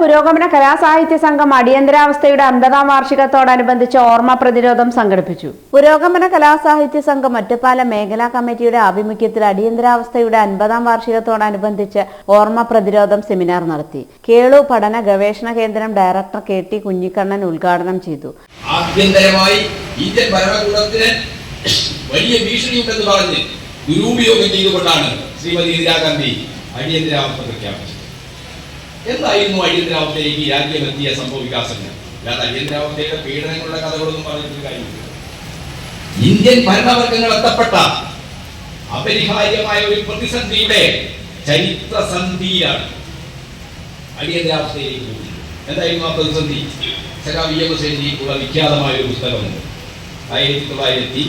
പുരോഗമന കലാസാഹിത്യ സംഘം അടിയന്തരാവസ്ഥയുടെ അമ്പതാം വാർഷികത്തോടനുബന്ധിച്ച് ഓർമ്മ പ്രതിരോധം സംഘടിപ്പിച്ചു. പുരോഗമന കലാസാഹിത്യ സംഘം ഒറ്റപ്പാലം മേഖലാ കമ്മിറ്റിയുടെ ആഭിമുഖ്യത്തിൽ അടിയന്തരാവസ്ഥയുടെ അൻപതാം വാർഷികത്തോടനുബന്ധിച്ച് ഓർമ്മ പ്രതിരോധം സെമിനാർ നടത്തി. കേളു പഠന ഗവേഷണ കേന്ദ്രം ഡയറക്ടർ കെ ടി കുഞ്ഞിക്കണ്ണൻ ഉദ്ഘാടനം ചെയ്തു. ആഭ്യന്തരമായി ഇന്ത്യൻ ഭരണകൂടത്തിന് വലിയ ഭീഷണിയുണ്ടെന്ന് പറഞ്ഞ് ദുരുപയോഗം ചെയ്തുകൊണ്ടാണ് ശ്രീമതി ഇന്ദിരാഗാന്ധി അടിയന്തരാവസ്ഥ പ്രഖ്യാപിച്ചത്. എന്തായിരുന്നു അടിയന്തരാവസ്ഥയിലേക്ക് രാജ്യമെത്തിയ സംഭവ വികാസങ്ങൾ? അല്ലാതെ അടിയന്തരാവസ്ഥയുടെ പീഡനങ്ങളുടെ കഥകളൊന്നും പറഞ്ഞിട്ട് കാര്യമില്ല. ഇന്ത്യൻ ഭരണവർഗങ്ങൾ എത്തപ്പെട്ട അപരിഹാര്യമായ ഒരു പ്രതിസന്ധിയുടെ ചരിത്രസന്ധിയാണ് അടിയന്തരാവസ്ഥയിലേക്ക് എന്തായിരുന്നു ആ പ്രതിസന്ധി? സഖാ വി എം ഹുസൈനിക്കുള്ള വിഖ്യാതമായ ഒരു പുസ്തകമുണ്ട്. ആയിരത്തി തൊള്ളായിരത്തി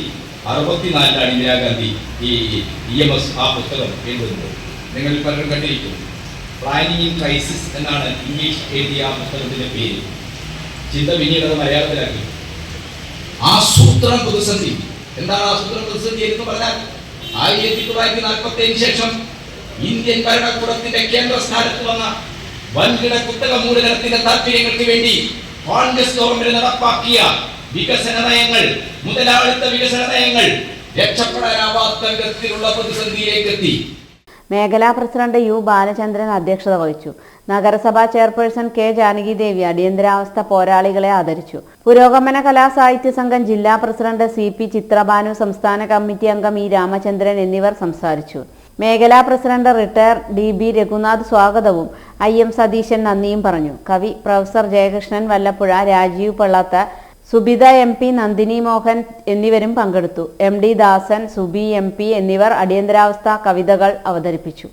അറുപത്തിനാലിലാണ് ഇന്ദിരാഗാന്ധി ഈ ഇ എം എസ് ആ പുസ്തകം എഴുതുന്നത് നിങ്ങൾ പലരും കണ്ടിരിക്കും. പ്ലാനിങ് ഇൻ ക്രൈസിസ് എന്നാണ് ഇംഗ്ലീഷ് എഴുതിയ പുസ്തകത്തിന്റെ പേര്. ചിന്ത പിന്നീട് അത് മലയാളത്തിലാക്കി. ആസൂത്രണ പ്രതിസന്ധി. എന്താണ് ആസൂത്രണ പ്രതിസന്ധി എന്ന് പറഞ്ഞാൽ ആയിരത്തി തൊള്ളായിരത്തി നാൽപ്പത്തി ഏഴിന് ശേഷം ഇന്ത്യൻ ഭരണകൂടത്തിന്റെ കേന്ദ്ര സ്ഥാനത്ത് വന്ന വൻകിട കുത്തക മൂലധനത്തിന്റെ താല്പര്യങ്ങൾക്ക് വേണ്ടി കോൺഗ്രസ് ഗവൺമെന്റ് നടപ്പാക്കിയ വികസന നയങ്ങൾ മുതലാളിത്ത വികസന നയങ്ങൾ രക്ഷപ്പെടാനാവാത്ത വിധത്തിലുള്ള പ്രതിസന്ധിയിലേക്ക് എത്തി മേഖലാ പ്രസിഡന്റ് യു ബാലചന്ദ്രൻ അധ്യക്ഷത വഹിച്ചു. നഗരസഭാ ചെയർപേഴ്സൺ കെ ജാനകി ദേവി അടിയന്തരാവസ്ഥ പോരാളികളെ ആദരിച്ചു. പുരോഗമന കലാസാഹിത്യ സംഘം ജില്ലാ പ്രസിഡന്റ് സി പി ചിത്രഭാനു സംസ്ഥാന കമ്മിറ്റി അംഗം ഇ രാമചന്ദ്രൻ എന്നിവർ സംസാരിച്ചു. മേഖലാ president retire D B Raghunath സ്വാഗതവും ഐ എം സതീശൻ നന്ദിയും പറഞ്ഞു. കവി professor Jayakrishnan Vallappuzha Rajeev Pallath Subitha M P Nandini Mohan എന്നിവരും പങ്കെടുത്തു. M D Dasan Subi M P എന്നിവർ അടിയന്തരാവസ്ഥ കവിതകൾ അവതരിപ്പിച്ചു.